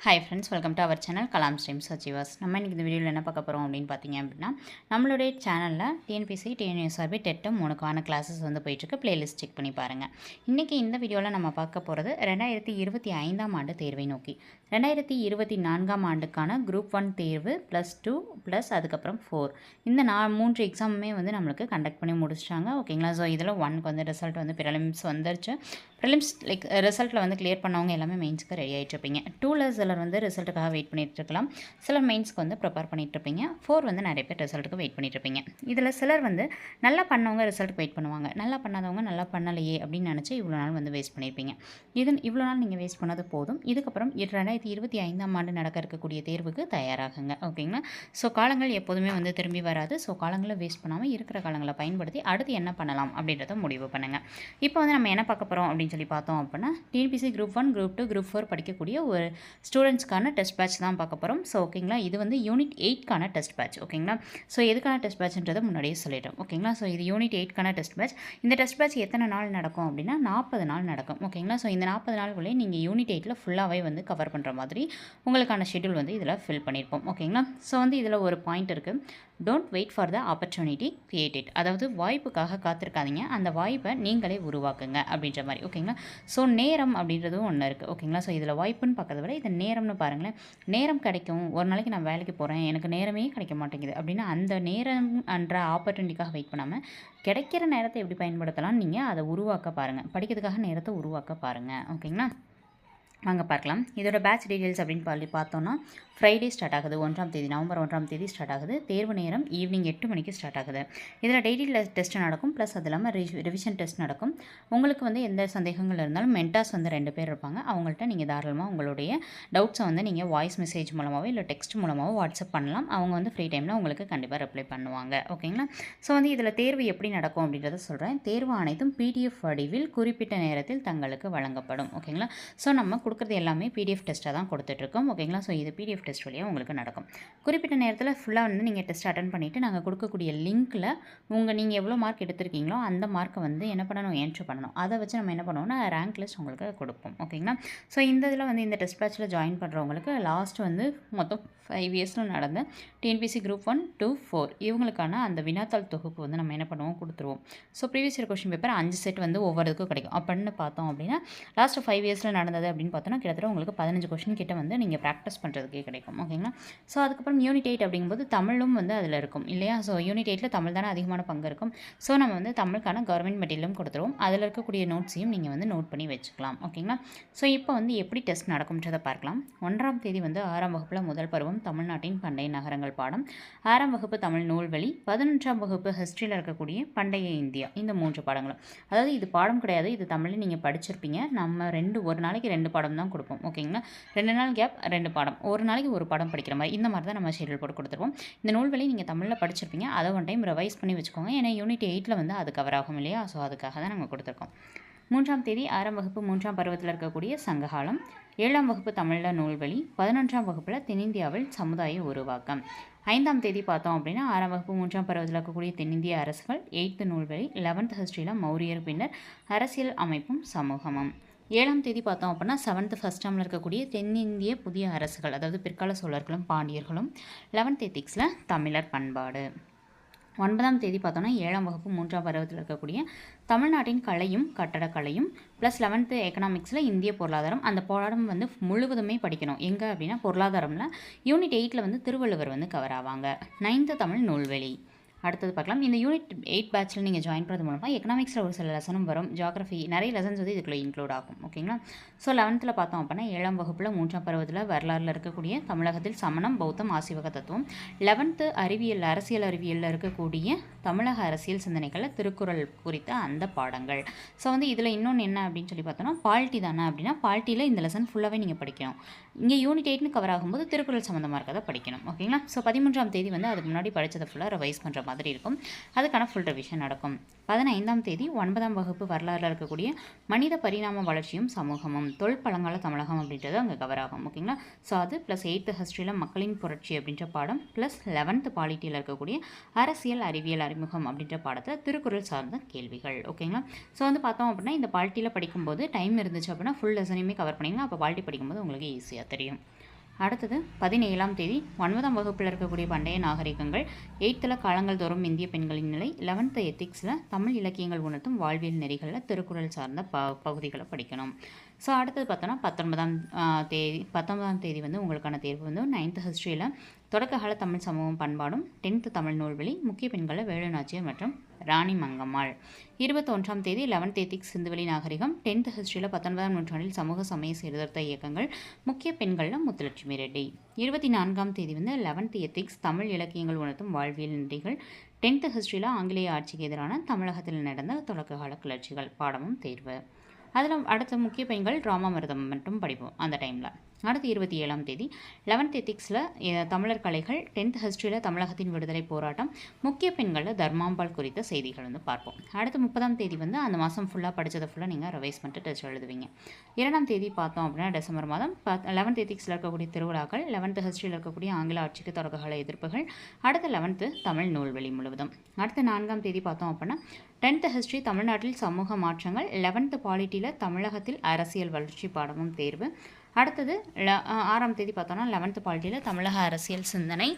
Hi friends welcome to our channel Kalam streams achievers நம்ம இன்றைக்கி இந்த வீடியோவில் என்ன பார்க்க போகிறோம் அப்படின்னு பார்த்தீங்க அப்படின்னா நம்மளுடைய சேனலில் டிஎன்பிசி டிஎன்எஸ்ஆர்பி டெட்டு மூணுக்கான கிளாஸஸ் வந்து போயிட்டுருக்கு. பிளேலிஸ்ட் செக் பண்ணி பாருங்கள் இன்றைக்கி இந்த வீடியோவில் நம்ம பார்க்க போகிறது ரெண்டாயிரத்தி இருபத்தி ஐந்தாம் ஆண்டு தேர்வை நோக்கி. ரெண்டாயிரத்தி இருபத்தி நான்காம் ஆண்டுக்கான குரூப் ஒன் தேர்வு ப்ளஸ் டூ ப்ளஸ் அதுக்கப்புறம் ஃபோர் இந்த நா மூன்று எக்ஸாமுமே வந்து நம்மளுக்கு கண்டக்ட் பண்ணி முடிச்சிட்டாங்க. ஓகேங்களா ஸோ இதில் ஒன்க்கு வந்து ரிசல்ட் வந்து ப்ரிலிம்ஸ் வந்துருச்சு. ப்ரிலிம்ஸ் லைக் ரிசல்ட்டில் வந்து கிளியர் பண்ணவங்க எல்லாமே மெயின்ஸ்க்கு ரெடி ஆகிட்டு இருப்பீங்க டூ டூவில் சிலர் வந்து ரிசல்ட்டுக்காக வெயிட் பண்ணிட்டு இருக்கலாம் சிலர் மெயின்ஸ்க்கு வந்து ப்ரிப்பேர் பண்ணிட்டு இருப்பீங்க ஃபோர் வந்து நிறைய பேர் ரிசல்ட்டுக்கு வெயிட் பண்ணிகிட்ருப்பீங்க இதில் சிலர் வந்து நல்லா பண்ணவங்க ரிசல்ட்டுக்கு வெயிட் பண்ணுவாங்க. நல்லா பண்ணாதவங்க நல்லா பண்ணலையே அப்படின்னு நினச்சி இவ்வளோ நாள் வந்து வேஸ்ட் பண்ணியிருப்பீங்க இது இவ்வளோ நாள் நீங்கள் வேஸ்ட் பண்ணது போதும். இதுக்கப்புறம் ரெண்டாயிரத்தி இருபத்தி ஐந்தாம் ஆண்டு நடக்க இருக்கக்கூடிய தேர்வுக்கு தயாராகுங்க. ஓகேங்களா ஸோ காலங்கள் எப்போதுமே வந்து திரும்பி வராது. ஸோ காலங்களை வேஸ்ட் பண்ணாமல் இருக்கிற காலங்களை பயன்படுத்தி அடுத்து என்ன பண்ணலாம் அப்படின்றத முடிவு பண்ணுங்கள் இப்போ வந்து நம்ம என்ன பார்க்க போகிறோம் அப்படின்னு சொல்லி பார்த்தோம் அப்படின்னா TNPSC group one group two group four படிக்கக்கூடிய ஒரு ஸ்டூடெண்ட்ஸ்க்கான டெஸ்ட் பேட்ச் தான் பார்க்க போகிறோம் ஸோ ஓகேங்களா இது வந்து யூனிட் எயிட்கான டெஸ்ட் பேட்ச் ஓகேங்களா ஸோ எதுக்கான டெஸ்ட் பேட்ச்ன்றதை முன்னாடியே சொல்லிடுறோம் ஓகேங்களா ஸோ இது யூனிட் எயிட்கான டெஸ்ட் பேட்ச் இந்த டெஸ்ட் பேட்ச் எத்தனை நாள் நடக்கும் அப்படின்னா நாற்பது நாள் நடக்கும் ஓகேங்களா ஸோ இந்த நாற்பது நாளுக்குள்ளே நீங்கள் யூனிட் எயிட்டில் ஃபுல்லாகவே வந்து கவர் பண்ணுற மாதிரி உங்களுக்கான ஷெட்யூல் வந்து இதில் ஃபில் பண்ணியிருப்போம் ஓகேங்களா ஸோ வந்து இதில் ஒரு பாயிண்ட் இருக்குது don't wait for the opportunity create it அதாவது வாய்ப்புக்காக காத்திருக்காதீங்க. அந்த வாய்ப்பை நீங்களே உருவாக்குங்க அப்படின்ற மாதிரி ஓகேங்களா ஸோ நேரம் அப்படின்றதும் ஒன்று இருக்குது ஓகேங்களா ஸோ இதில் வாய்ப்புன்னு பார்க்கறத விட இதை நேரம் நேரம்னு பாருங்களேன். நேரம் கிடைக்கும். ஒரு நாளைக்கு நான் வேலைக்கு போகிறேன் எனக்கு நேரமே கிடைக்க மாட்டேங்குது. அப்படின்னா அந்த நேரம் என்ற ஆப்பர்ச்சுனிட்டிக்காக வெயிட் பண்ணாமல் கிடைக்கிற நேரத்தை எப்படி பயன்படுத்தலாம் நீங்கள் அதை உருவாக்க பாருங்கள் படிக்கிறதுக்காக நேரத்தை உருவாக்க பாருங்கள் ஓகேங்களா? வாங்க பார்க்கலாம். இதோட பேட்ச் டீட்டெயில்ஸ் அப்படின்னு சொல்லி பார்த்தோன்னா ஃப்ரைடே ஸ்டார்ட் ஆகுது. ஒன்றாம் தேதி நவம்பர் ஒன்றாம் தேதி ஸ்டார்ட் ஆகுது. தேர்வு நேரம் ஈவினிங் எட்டு மணிக்கு ஸ்டார்ட் ஆகுது. இதில் டெய்லி டெஸ்ட் நடக்கும். ப்ளஸ் அது இல்லாமல் ரிவிஷன் டெஸ்ட் நடக்கும். உங்களுக்கு வந்து எந்த சந்தேகங்கள் இருந்தாலும் மென்டாஸ் வந்து ரெண்டு பேர் இருப்பாங்க. அவங்கள்ட்ட நீங்கள் தாராளமாக உங்களுடைய டவுட்ஸை வந்து நீங்கள் வாய்ஸ் மெசேஜ் மூலமாகவோ இல்லை டெக்ஸ்ட் மூலமாகவோ வாட்ஸ்அப் பண்ணலாம். அவங்க வந்து ஃப்ரீ டைமில் உங்களுக்கு கண்டிப்பாக ரிப்ளை பண்ணுவாங்க. ஓகேங்களா? ஸோ வந்து இதில் தேர்வு எப்படி நடக்கும் அப்படின்றத சொல்கிறேன் தேர்வு அனைத்தும் பிடிஎஃப் வடிவில் குறிப்பிட்ட நேரத்தில் தங்களுக்கு வழங்கப்படும். ஓகேங்களா? ஸோ நம்ம கொடுக்குறது எல்லாமே பிடிஎஃப் டெஸ்ட்டாக தான் கொடுத்துட்ருக்கோம். ஓகேங்களா? ஸோ இது பிடிஎஃப் டெஸ்ட் வழியாக உங்களுக்கு நடக்கும். குறிப்பிட்ட நேரத்தில் ஃபுல்லாக வந்து நீங்கள் டெஸ்ட் அட்டன் பண்ணிவிட்டு நாங்கள் கொடுக்கக்கூடிய லிங்க்கில் உங்கள் நீங்கள் எவ்வளோ மார்க் எடுத்திருக்கீங்களோ அந்த மார்க்கை வந்து என்ன பண்ணணும் என்ட்ரு பண்ணணும். அதை வச்சு நம்ம என்ன பண்ணுவோம்னா ரேங்க் லிஸ்ட் உங்களுக்கு கொடுப்போம். ஓகேங்களா? ஸோ இந்த இதில் வந்து இந்த டெஸ்ட் பேட்சில் ஜாயின் பண்ணுறவங்களுக்கு லாஸ்ட் வந்து மொத்தம் ஃபைவ் இயர்ஸில் நடந்த TNPSC group one two four இவங்களுக்கான அந்த வினாத்தாள் தொகுப்பு வந்து நம்ம என்ன பண்ணுவோம் கொடுத்துருவோம். So previous year question paper அஞ்சு செட் வந்து ஒவ்வொரு இதுக்கும் கிடைக்கும். அப்படின்னு பார்த்தோம் அப்படின்னா லாஸ்ட் ஃபைவ் இயர்ஸில் நடந்தது அப்படின்னு பார்த்தோன்னா கிட்டத்தட்ட உங்களுக்கு பதினஞ்சு கொஷின் கிட்ட வந்து நீங்கள் ப்ராக்டிஸ் பண்ணுறதுக்கே கிடைக்கும். ஓகேங்களா ஸோ அதுக்கப்புறம் யூனிட் எயிட் அப்படிங்கும்போது தமிழும் வந்து அதில் இருக்கும். இல்லையா? ஸோ யூனிட் எயிட்டில் தமிழ் தானே அதிகமான பங்கு இருக்கும். ஸோ நம்ம வந்து தமிழுக்கான கவர்மெண்ட் மெட்டீரியலும் கொடுத்துருவோம். அதில் இருக்கக்கூடிய நோட்ஸையும் நீங்கள் வந்து நோட் பண்ணி வச்சுக்கலாம். ஓகேங்களா ஸோ இப்போ வந்து எப்படி டெஸ்ட் நடக்கும்ன்றதை பார்க்கலாம். ஒன்றாம் தேதி வந்து ஆறாம் வகுப்பில் முதல் பருவம் தமிழ்நாட்டின் பண்டைய நகரங்கள் பாடம். ஆறாம் வகுப்பு தமிழ் நூல்வழி பதினொன்றாம் வகுப்பு ஹிஸ்ட்ரியில் இருக்கக்கூடிய பண்டைய இந்தியா. இந்த மூன்று பாடங்களும். அதாவது இது பாடம் கிடையாது. இது தமிழில் நீங்கள் படிச்சிருப்பீங்க. நம்ம ரெண்டு ஒரு நாளைக்கு ரெண்டு பாடம் தான் கொடுப்போம். ஓகேங்களா? ரெண்டு நாள் கேப் ரெண்டு பாடம். ஒரு நாளைக்கு ஒரு பாடம் படிக்கிற மாதிரி இந்த மாதிரி தான் நம்ம ஷெடியூல் போட்டு கொடுத்துருவோம். இந்த நூல்வழி நீங்கள் தமிழில் படிச்சிருப்பீங்க. அதை ஒன் டைம் ரிவைஸ் பண்ணி வச்சுக்கோங்க. ஏன்னா யூனிட் எயிட்டில் வந்து அது கவர் ஆகும் இல்லையா? ஸோ அதுக்காக தான் நாங்கள் கொடுத்துருக்கோம். மூன்றாம் தேதி ஆறாம் வகுப்பு மூன்றாம் பருவத்தில் இருக்கக்கூடிய சங்ககாலம். ஏழாம் வகுப்பு தமிழில் நூல்வழி. பதினொன்றாம் வகுப்பில் தென்னிந்தியாவில் சமுதாய உருவாக்கம். ஐந்தாம் தேதி பார்த்தோம் அப்படின்னா ஆறாம் வகுப்பு மூன்றாம் பருவத்தில் இருக்கக்கூடிய தென்னிந்திய அரசுகள் எயித்து நூல்வழி லெவன்த் ஹிஸ்ட்ரியில் மௌரியர் பின்னர் அரசியல் அமைப்பும் சமூகமும். ஏழாம் தேதி பார்த்தோம் அப்படின்னா செவன்த் ஃபஸ்ட் டேர்மில் இருக்கக்கூடிய தென்னிந்திய புதிய அரசுகள் அதாவது பிற்கால சோழர்களும் பாண்டியர்களும் லெவன்த் எத்திக்ஸில் தமிழர் பண்பாடு. ஒன்பதாம் தேதி பார்த்தோன்னா ஏழாம் வகுப்பு மூன்றாம் பருவத்தில் இருக்கக்கூடிய தமிழ்நாட்டின் கலையும் கட்டடக்கலையும் ப்ளஸ் லெவன்த்து எக்கனாமிக்ஸில் இந்திய பொருளாதாரம் அந்த பாடம் வந்து முழுவதுமே படிக்கணும். எங்கே அப்படின்னா பொருளாதாரம்ல யூனிட் எயிட்டில் வந்து திருவள்ளுவர் வந்து கவர் ஆவாங்க. நைன்த்து தமிழ் நூல்வெளி. அடுத்தது பார்க்கலாம். இந்த யூனிட் எயிட் பேட்சில் நீங்கள் ஜாயின் பண்ணுறது மூலமாக எக்கனாமிக்ஸில் ஒரு சில லெசனும் வரும். ஜியாகிரஃபி நிறைய லெசன்ஸ் வந்து இதுக்குள்ளே இன்க்ளூட் ஆகும். ஓகேங்களா ஸோ லெவன்த்தில் பார்த்தோம் அப்படின்னா ஏழாம் வகுப்பில் மூன்றாம் பருவத்தில் வரலாறில் இருக்கக்கூடிய தமிழகத்தில் சமணம் பௌத்தம் ஆசிவக தத்துவம். லெவன்த்து அறிவியல் அரசியல் அறிவியலில் இருக்கக்கூடிய தமிழக அரசியல் சிந்தனைகளில் திருக்குறள் குறித்த அந்த பாடங்கள். ஸோ வந்து இதில் இன்னொன்று என்ன அப்படின்னு சொல்லி பார்த்தோன்னா பால்ட்டி தானே அப்படின்னா பால்ட்டியில் இந்த லெசன் ஃபுல்லாகவே நீங்கள் படிக்கணும். இங்கே யூனிட் எயிட்னு கவர் ஆகும்போது திருக்குறள் சம்மந்தமாக இருக்கதை படிக்கணும் ஓகேங்களா ஸோ பதிமூன்றாம் தேதி வந்து அதுக்கு முன்னாடி படித்ததை ஃபுல்லாக ரிவைஸ் பண்ணுற மாதிரி இருக்கும். அதுக்கான ஃபுல் ரிவிஷன் நடக்கும். பதினைந்தாம் தேதி ஒன்பதாம் வகுப்பு வரலாறில் இருக்கக்கூடிய மனித பரிணாம வளர்ச்சியும் சமூகமும் தொல் பழங்கால தமிழகம் அப்படின்றது அங்கே கவர் ஆகும் ஓகேங்களா ஸோ அது ப்ளஸ் எயித்து ஹிஸ்ட்ரியில் மக்களின் புரட்சி அப்படின்ற பாடம் ப்ளஸ் லெவன்த்து பாலிட்டியில் இருக்கக்கூடிய அரசியல் அறிவியல் அறிமுகம் அப்படின்ற பாடத்தில் திருக்குறள் சார்ந்த கேள்விகள் ஓகேங்களா ஸோ வந்து பார்த்தோம் அப்படின்னா இந்த பாலிட்டியில் படிக்கும்போது டைம் இருந்துச்சு அப்படின்னா ஃபுல் லெசனையுமே கவர் பண்ணிங்கன்னா அப்போ பாலிட்டி படிக்கும்போது உங்களுக்கு ஈஸியாக தெரியும். அடுத்தது பதினேழாம் தேதி ஒன்பதாம் வகுப்பில் இருக்கக்கூடிய பண்டைய நாகரிகங்கள் எயித்தில் காலங்கள் தோறும் இந்திய பெண்களின் நிலை லெவன்த்து எத்திக்ஸில் தமிழ் இலக்கியங்கள் உணர்த்தும் வாழ்வியல் நெறிகளில் திருக்குறள் சார்ந்த ப பகுதிகளை படிக்கணும். ஸோ அடுத்தது பார்த்தோன்னா பத்தொன்பதாம் தேதி பத்தொன்பதாம் தேதி வந்து உங்களுக்கான தேர்வு வந்து நைன்த்து ஹிஸ்ட்ரியில் தொடக்ககால தமிழ் சமூகம் பண்பாடும் டென்த்து தமிழ் நூல்வெளி முக்கிய பெண்கள வேலுநாச்சியம் மற்றும் ராணி மங்கம்மாள். இருபத்தொன்றாம் தேதி லெவன்த் எத்திக்ஸ் சிந்துவெளி நாகரிகம் டென்த் ஹிஸ்ட்ரியில் பத்தொன்பதாம் நூற்றாண்டில் சமூக சமய சீர்திருத்த இயக்கங்கள் முக்கிய பெண்களில் முத்துலட்சுமி ரெட்டி. இருபத்தி நான்காம் தேதி வந்து லெவன்த் எத்திக்ஸ் தமிழ் இலக்கியங்கள் உணர்த்தும் வாழ்வியல் நெறிகள் டென்த் ஹிஸ்ட்ரியில் ஆங்கிலேய ஆட்சிக்கு எதிரான தமிழகத்தில் நடந்த தொடக்ககால கிளர்ச்சிகள் பாடமும் தேர்வு. அதில் அடுத்த முக்கிய பெண்கள் ராமாமிரதம் மட்டும் படிப்போம் அந்த டைமில் அடுத்து இருபத்தி ஏழாம் தேதி. லெவன்த் எத்திக்ஸில் தமிழர் கலைகள் டென்த் ஹிஸ்ட்ரியில் தமிழகத்தின் விடுதலை போராட்டம் முக்கிய பெண்களில் தர்மாம்பாள் குறித்த செய்திகள் வந்து பார்ப்போம். அடுத்து முப்பதாம் தேதி வந்து அந்த மாதம் ஃபுல்லாக படித்ததை ஃபுல்லாக நீங்கள் ரிவைஸ் பண்ணிட்டு டெஸ்ட் எழுதுவீங்க. இரண்டாம் தேதி பார்த்தோம் அப்படின்னா டிசம்பர் மாதம் லெவன்த் எத்திக்ஸில் இருக்கக்கூடிய திருவிழாக்கள் லெவன்த் ஹிஸ்ட்ரியில் இருக்கக்கூடிய ஆங்கில ஆட்சிக்கு தொடக்ககால எதிர்ப்புகள் அடுத்து லெவன்த்து தமிழ் நூல்வெளி முழுவதும். அடுத்து நான்காம் தேதி பார்த்தோம் அப்படின்னா டென்த் ஹிஸ்ட்ரி தமிழ்நாட்டில் சமூக மாற்றங்கள் லெவன்த்து பாலிட்டியில் தமிழகத்தில் அரசியல் வளர்ச்சி பாடமும் தேர்வு அடுத்தது ல ஆறாம் தேதி பார்த்தோன்னா லெவன்த்து பாலிட்டியில் தமிழக அரசியல் சிந்தனை.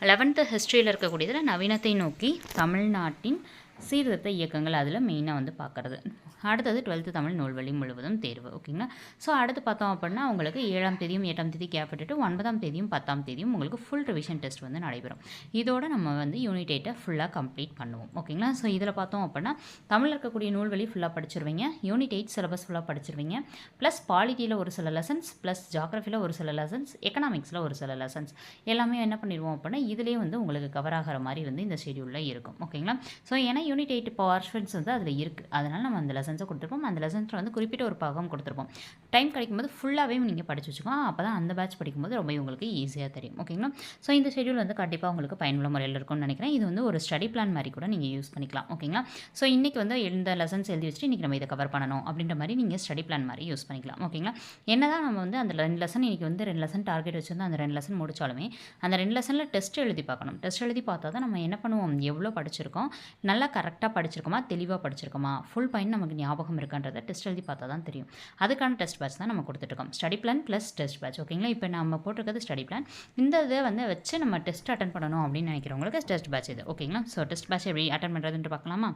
லெவன்த்து ஹிஸ்ட்ரியில் இருக்கக்கூடியதில் நவீனத்தை நோக்கி தமிழ்நாட்டின் சீர்திருத்த இயக்கங்கள் அதில் மெயினாக வந்து பார்க்குறது அடுத்தது டுவெல்த்து தமிழ் நூல்வழி முழுவதும் தேர்வு ஓகேங்களா ஸோ அடுத்து பார்த்தோம் அப்படின்னா உங்களுக்கு ஏழாம் தேதியும் எட்டாம் தேதி கேப் விட்டுட்டு ஒன்பதாம் தேதியும் பத்தாம் தேதியும் உங்களுக்கு ஃபுல் ரிவிஷன் டெஸ்ட் வந்து நடைபெறும். இதோட நம்ம வந்து யூனிட் எயிட்டை ஃபுல்லாக கம்ப்ளீட் பண்ணுவோம் ஓகேங்களா ஸோ இதில் பார்த்தோம் அப்படின்னா தமிழில் இருக்கக்கூடிய நூல்வழி ஃபுல்லாக படிச்சிருவீங்க யூனிட் எயிட் சிலபஸ் ஃபுல்லாக படிச்சிருவீங்க ப்ளஸ் பாலிட்டியில் ஒரு சில லெசன்ஸ் ப்ளஸ் ஜாகிரஃபியில் ஒரு சில லெசன்ஸ் எக்கனாமிக்ஸில் ஒரு சில லெசன்ஸ் எல்லாமே என்ன பண்ணிடுவோம் அப்படின்னா இதிலே வந்து உங்களுக்கு கவர் ஆகிற மாதிரி வந்து இந்த ஷெடியூலில் இருக்கும் ஓகேங்களா ஸோ ஏன்னா யூனிட் எயிட் பார்ஷன்ஸ் வந்து அதில் இருக்குது அதனால் நம்ம அந்த லெசன்ஸை கொடுத்துருப்போம். அந்த லெசன்ஸில் வந்து குறிப்பிட்ட ஒரு பாகம் கொடுத்துருப்போம். டைம் கிடைக்கும்போது ஃபுல்லாகவே நீங்கள் படிச்சு வச்சுக்கோங்க. அப்போ தான் அந்த பேட்ச் படிக்கும்போது ரொம்ப உங்களுக்கு ஈஸியாக தெரியும். ஓகேங்களா ஸோ இந்த ஷெடியூல் வந்து கண்டிப்பாக உங்களுக்கு பயனுள்ள முறையில் இருக்கும்னு நினைக்கிறேன். இது வந்து ஒரு ஸ்டடி பிளான் மாதிரி கூட நீங்கள் யூஸ் பண்ணிக்கலாம். ஓகேங்களா ஸோ இன்றைக்கி வந்து இந்த லெசன்ஸ் எழுதி வச்சுட்டு இன்றைக்கி நம்ம இதை கவர் பண்ணணும் அப்படின்ற மாதிரி நீங்கள் ஸ்டடி பிளான் மாதிரி யூஸ் பண்ணிக்கலாம். ஓகேங்களா என்ன தான் நம்ம வந்து அந்த ரெண்டு லெசன் இன்றைக்கி வந்து ரெண்டு லெசன் டார்கெட் வச்சுருந்தோம். அந்த ரெண்டு லெசன் முடிச்சாலுமே அந்த ரெண்டு லெசனில் டெஸ்ட் எழுதி பார்க்கணும். டெஸ்ட் எழுதி பார்த்தா தான் நம்ம என்ன பண்ணுவோம்? எவ்வளோ படிச்சிருக்கோம்? நல்லா கரெக்டாக படிச்சிருக்கோமா? தெளிவாக படிச்சிருக்கோமா? ஃபுல் பாயிண்ட் நமக்கு ஞாபகம் இருக்கான்றதை டெஸ்ட் எழுதி பார்த்தா தான் தெரியும். அதுக்கான டெஸ்ட் பேட்ச் தான் நம்ம கொடுத்துட்ருக்கோம் study plan plus test batch ஓகேங்களா இப்போ நம்ம போட்டிருக்கிறது ஸ்டடி பிளான் இந்த இதை வந்து வச்சு நம்ம டெஸ்ட் அட்டன் பண்ணணும் அப்படின்னு நினைக்கிறவங்களுக்கு டெஸ்ட் பேட்ச் இது ஓகேங்களா ஸோ டெஸ்ட் பேட்ச் எப்படி அட்டன் பண்ணுறதுன்ட்டு பார்க்கலாமா?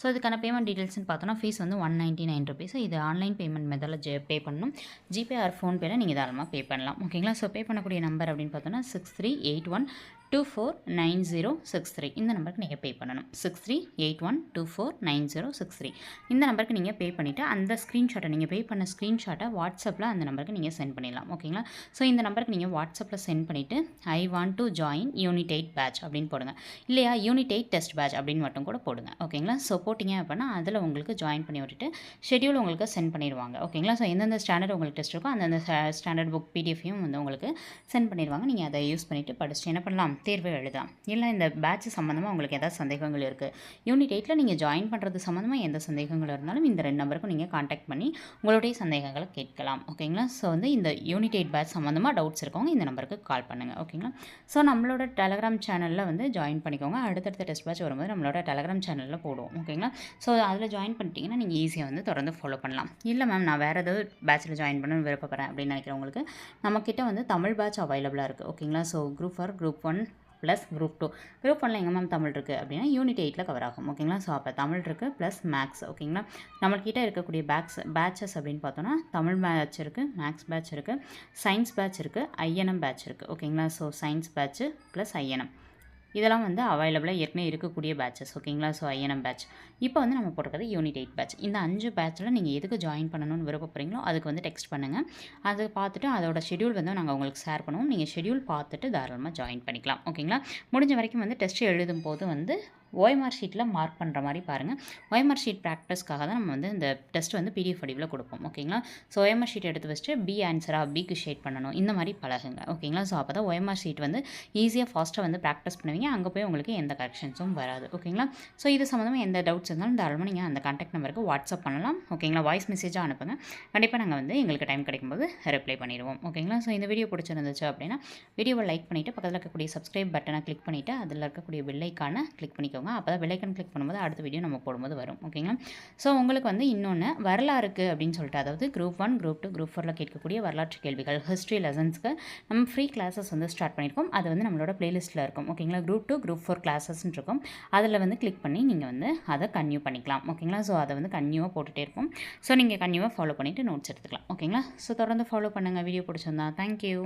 ஸோ இதுக்கான பேமெண்ட் டீட்டெயில்ஸ்னு பார்த்தோன்னா ஃபீஸ் வந்து ஒன் நைன்ட்டி நைன் ருபீஸ் இது ஆன்லைன் பேமெண்ட் மெத்தடில் ஜே பே பண்ணணும். ஜிபே ஆர் ஃபோன்பேயில் நீங்கள் தாராளமாக பே பண்ணலாம் ஓகேங்களா ஸோ பே பண்ணக்கூடிய நம்பர் அப்படின்னு பார்த்தோன்னா six three eight one two four nine zero six three இந்த நம்பருக்கு நீங்கள் பே பண்ணணும். Six three eight one two four nine zero six three இந்த நம்பருக்கு நீங்கள் பே பண்ணிவிட்டு அந்த ஸ்க்ரீன்ஷாட்டை நீங்கள் பே பண்ண ஸ்க்ரீன்ஷாட்டை வாட்ஸ்அப்பில் அந்த நம்பருக்கு நீங்கள் சென்ட் பண்ணிடலாம். ஓகேங்களா ஸோ இந்த நம்பருக்கு நீங்கள் வாட்ஸ்அப்பில் சென்ட் பண்ணிவிட்டு I want to join unit eight batch அப்படின்னு போடுங்க. இல்லையா? யூனிட் எயிட் டெஸ்ட் பேட்ச் அப்படின்னு மட்டும் கூட போடுங்க. ஓகேங்களா ஸோ போட்டிங்க அப்படின்னா அதில் உங்களுக்கு ஜாயின் பண்ணி விட்டுட்டு ஷெடியூல் உங்களுக்கு சென்ட் பண்ணிடுவாங்க. ஓகேங்களா ஸோ எந்தெந்த ஸ்டாண்டர்ட் உங்களுக்கு டெஸ்ட் இருக்கோ அந்தந்த ஸ்டாண்டர்ட் புக் பிடிஎஃபையும் வந்து உங்களுக்கு சென்ட் பண்ணிடுவாங்க. நீங்கள் அதை யூஸ் பண்ணிவிட்டு படிச்சுட்டு என்ன பண்ணலாம்? தேர்வு எழுதலாம். இல்லை இந்த பேட்ச் சம்மந்தமாக உங்களுக்கு எதாவது சந்தேகங்கள் இருக்குது யூனிட் எயிட்டில் நீங்கள் ஜாயின் பண்ணுறது சம்மந்தமாக எந்த சந்தேகங்கள் இருந்தாலும் இந்த ரெண்டு நம்பருக்கும் நீங்கள் காண்டாக்ட் பண்ணி உங்களுடைய சந்தேகங்களை கேட்கலாம். ஓகேங்களா ஸோ வந்து இந்த யூனிட் எயிட் பேட்ச் சம்மந்தமாக டவுட்ஸ் இருக்கவங்க இந்த நம்பருக்கு கால் பண்ணுங்கள் ஓகேங்களா ஸோ நம்மளோட டெலகிராம் சேனலில் வந்து ஜாயின் பண்ணிக்கோங்க. அடுத்தடுத்த டெஸ்ட் பேட்ச் வரும்போது நம்மளோட டெலகிராம் சேனலில் போடுவோம். ஓகேங்களா ஸோ அதில் ஜாயின் பண்ணிட்டீங்கன்னா நீங்கள் ஈஸியாக வந்து தொடர்ந்து ஃபாலோ பண்ணலாம். இல்லை மேம் நான் வேறு ஏதாவது பேட்சில் ஜாயின் பண்ண விருப்பப்படுறேன் அப்படின்னு நினைக்கிறவங்களுக்கு நம்மக்கிட்ட வந்து தமிழ் பேட்ச் அவைலபிளாக இருக்குது ஓகேங்களா so group for group one plus group two group ஒன்ல எங்கே மேம் தமிழ் இருக்குது அப்படின்னா யூனிட் எயிட்டில் கவர் ஆகும். ஓகேங்களா ஸோ அப்போ தமிழ் இருக்குது ப்ளஸ் மேக்ஸ் ஓகேங்களா நம்மள்கிட்ட இருக்கக்கூடிய பேக்ஸ் பேட்சஸ் அப்படின்னு பார்த்தோன்னா தமிழ் பேட்ச் இருக்குது மேக்ஸ் பேட்ச் இருக்குது சயின்ஸ் பேட்ச் இருக்குது ஐஎன்எம் பேட்ச் இருக்குது ஓகேங்களா so science batch plus INM இதெல்லாம் வந்து அவைலபிளாக ஏற்கனவே இருக்கக்கூடிய பேட்சஸ் ஓகேங்களா? ஸோ ஐஎன்எம் பேட்ச் இப்போ வந்து நம்ம போட்டுக்கிறது யூனிட் எயிட் பேட்ச் இந்த அஞ்சு பேட்சில் நீங்கள் எதுக்கு ஜாயின் பண்ணணும்னு விருப்பப்படுறீங்களோ அதுக்கு வந்து டெக்ஸ்ட் பண்ணுங்கள் அதை பார்த்துட்டு அதோட ஷெடியூல் வந்து நாங்கள் உங்களுக்கு ஷேர் பண்ணுவோம். நீங்கள் ஷெடியூல் பார்த்துட்டு தாராளமாக ஜாயின் பண்ணிக்கலாம். ஓகேங்களா? முடிஞ்ச வரைக்கும் வந்து டெஸ்ட் எழுதும் போது வந்து ஓஎம்ஆர் ஷீட்டில் மார்க் பண்ணுற மாதிரி பாருங்கள் ஓஎம்ஆர் ஷீட் ப்ராக்டிஸ்க்காக தான் நம்ம வந்து இந்த டெஸ்ட் வந்து பிடிஎஃப் வடிவில் கொடுப்போம். ஓகேங்களா? ஸோ ஓஎம்ஆர் ஷீட் எடுத்து வச்சுட்டு பி ஆன்சராக பிக்கு ஷேட் பண்ணணும். இந்த மாதிரி பழகுங்க. ஓகேங்களா? ஸோ அப்போ தான் ஓஎம்ஆர் ஷீட் வந்து ஈஸியாக ஃபாஸ்ட்டாக வந்து ப்ராக்டிஸ் பண்ணுவீங்க. அங்கே போய் உங்களுக்கு எந்த கரெக்ஷன்ஸும் வராது. ஓகேங்களா? ஸோ இது சம்மந்தமாக எந்த டவுட்ஸ் இருந்தாலும் தாராளமாக நீங்கள் அந்த கான்டாக்ட் நம்பருக்கு வாட்ஸ்அப் பண்ணலாம். ஓகேங்களா? வாய்ஸ் மெசேஜாக அனுப்புங்க. கண்டிப்பாக நாங்கள் வந்து எங்களுக்கு டைம் கிடைக்கும்போது ரிப்ளை பண்ணிடுவோம். ஓகேங்களா? ஸோ இந்த வீடியோ பிடிச்சிருந்துச்சு அப்படின்னா வீடியோவை லைக் பண்ணிவிட்டு பக்கத்தில் இருக்கக்கூடிய சப்ஸ்கிரைப் பட்டனை கிளிக் பண்ணிவிட்டு அதில் இருக்கக்கூடிய பெல்லைக்கான கிளிக் பண்ணிக்கோ பண்ணிக்கோங்க அப்போ தான் விலைக்கன் கிளிக் பண்ணும்போது அடுத்த வீடியோ நம்ம போடும்போது வரும். ஓகேங்களா ஸோ உங்களுக்கு வந்து இன்னொன்று வரலாறுக்கு அப்படின்னு சொல்லிட்டு அதாவது group one group two group ஃபோரில் கேட்கக்கூடிய வரலாற்று கேள்விகள் ஹிஸ்ட்ரி லெசன்ஸ்க்கு நம்ம ஃப்ரீ கிளாஸஸ் வந்து ஸ்டார்ட் பண்ணியிருக்கோம். அது வந்து நம்மளோட ப்ளேலிஸ்ட்டில் இருக்கும். ஓகேங்களா குரூப் டூ குரூப் ஃபோர் கிளாஸஸ்ன்னு இருக்கும். அதில் வந்து கிளிக் பண்ணி நீங்கள் வந்து அதை கன்யூ பண்ணிக்கலாம். ஓகேங்களா ஸோ அதை வந்து கன்யூவாக போட்டுகிட்டே இருக்கும் ஸோ நீங்கள் கன்யூவாக ஃபாலோ பண்ணிவிட்டு நோட்ஸ் எடுத்துக்கலாம். ஓகேங்களா ஸோ தொடர்ந்து ஃபாலோ பண்ணுங்கள் வீடியோ பிடிச்சிருந்தா தேங்க்யூ